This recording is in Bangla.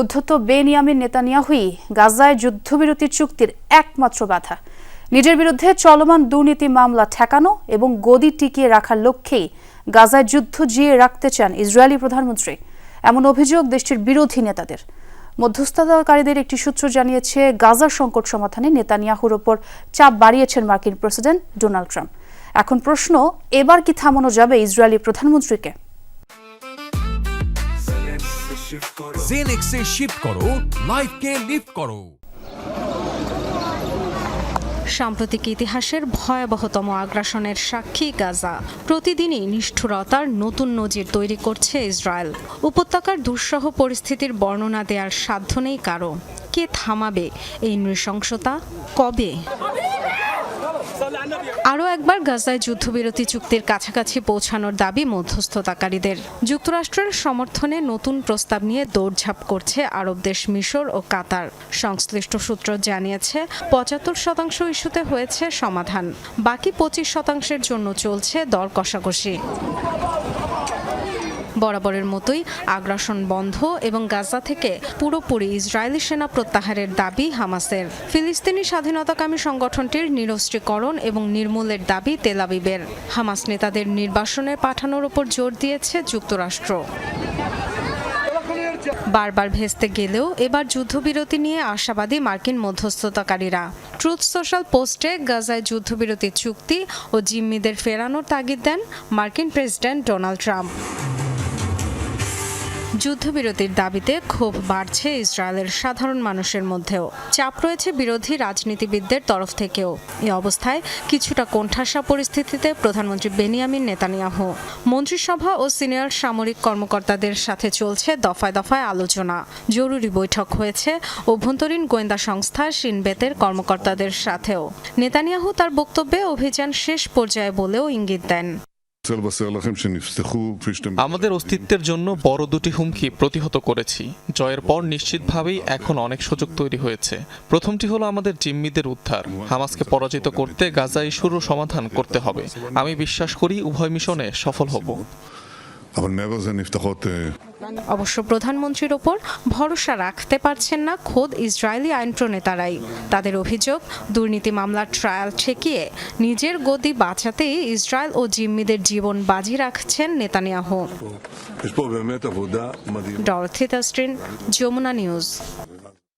উদ্ধত বেনিয়ামিন নেতানিয়াহুই গাজায় যুদ্ধবিরতি চুক্তির একমাত্র বাধা। নিজের বিরুদ্ধে চলমান দুর্নীতি মামলা ঠেকানো এবং গদি টিকিয়ে রাখার লক্ষ্যেই গাজায় যুদ্ধ জিয়ে রাখতে চান ইসরায়েলি প্রধানমন্ত্রী। এমন অভিযোগ দেশটির বিরোধী নেতাদের। মধ্যস্থতাকারীদের একটি সূত্র জানিয়েছে, গাজা সংকট সমাধানে নেতানিয়াহুর ওপর চাপ বাড়িয়েছেন মার্কিন প্রেসিডেন্ট ডোনাল্ড ট্রাম্প। এখন প্রশ্ন, এবার কি থামানো যাবে ইসরায়েলি প্রধানমন্ত্রীকে? জেনেক্সে শিফট করো লাইফকে লিফট করো। সাম্প্রতিক ইতিহাসের ভয়াবহতম আগ্রাসনের সাক্ষী গাজা। প্রতিদিনই নিষ্ঠুরতার নতুন নজির তৈরি করছে ইসরায়েল। উপত্যকার দুঃসহ পরিস্থিতির বর্ণনা দেওয়ার সাধ্য নেই কারও। কে থামাবে এই নৃশংসতা? কবে? আরও একবার গাজায় যুদ্ধবিরতি চুক্তির কাছাকাছি পৌঁছানোর দাবি মধ্যস্থতাকারীদের। যুক্তরাষ্ট্রের সমর্থনে নতুন প্রস্তাব নিয়ে দৌড়ঝাঁপ করছে আরব দেশ মিশর ও কাতার। সংশ্লিষ্ট সূত্র জানিয়েছে, পঁচাত্তর শতাংশ ইস্যুতে হয়েছে সমাধান। বাকি পঁচিশ শতাংশের জন্য চলছে দর কষাকষি। বরাবরের মতোই আগ্রাসন বন্ধ এবং গাজা থেকে পুরোপুরি ইসরায়েলি সেনা প্রত্যাহারের দাবি হামাসের। ফিলিস্তিনি স্বাধীনতাকামী সংগঠনটির নিরস্ত্রীকরণ এবং নির্মূলের দাবি তেলাবিবের হামাস নেতাদের নির্বাসনে পাঠানোর ওপর জোর দিয়েছে যুক্তরাষ্ট্র। বারবার ভেস্তে গেলেও এবার যুদ্ধবিরতি নিয়ে আশাবাদী মার্কিন মধ্যস্থতাকারীরা। ট্রুথ সোশ্যাল পোস্টে গাজায় যুদ্ধবিরতি চুক্তি ও জিম্মিদের ফেরানোর তাগিদ দেন মার্কিন প্রেসিডেন্ট ডোনাল্ড ট্রাম্প। যুদ্ধবিরতির দাবিতে ক্ষোভ বাড়ছে ইসরায়েলের সাধারণ মানুষের মধ্যেও। চাপ রয়েছে বিরোধী রাজনীতিবিদদের তরফ থেকেও। এ অবস্থায় কিছুটা কোণঠাসা পরিস্থিতিতে প্রধানমন্ত্রী বেনিয়ামিন নেতানিয়াহু। মন্ত্রিসভা ও সিনিয়র সামরিক কর্মকর্তাদের সাথে চলছে দফায় দফায় আলোচনা। জরুরি বৈঠক হয়েছে অভ্যন্তরীণ গোয়েন্দা সংস্থা সিনবেতের কর্মকর্তাদের সাথেও। নেতানিয়াহু তার বক্তব্যে অভিযান শেষ পর্যায়ে বলেও ইঙ্গিত দেন। আমাদের অস্তিত্বের জন্য বড় দুটি হুমকি প্রতিহত করেছি। জয়ের পর নিশ্চিতভাবেই এখন অনেক সুযোগ তৈরি হয়েছে। প্রথমটি হলো আমাদের জিম্মিদের উদ্ধার। হামাসকে পরাজিত করতে গাজা ইস্যুরও সমাধান করতে হবে। আমি বিশ্বাস করি উভয় মিশনে সফল হব। অবশ্য প্রধানমন্ত্রীর ওপর ভরসা রাখতে পারছেন না খোদ ইসরায়েলি আইন প্রণেতারাই তাদের অভিযোগ দুর্নীতি মামলার ট্রায়াল ঠেকিয়ে নিজের গদি বাঁচাতেই ইসরায়েল ও জিম্মিদের জীবন বাজি রাখছেন নেতানিয়াহ। ডরথিতা যমুনা নিউজ।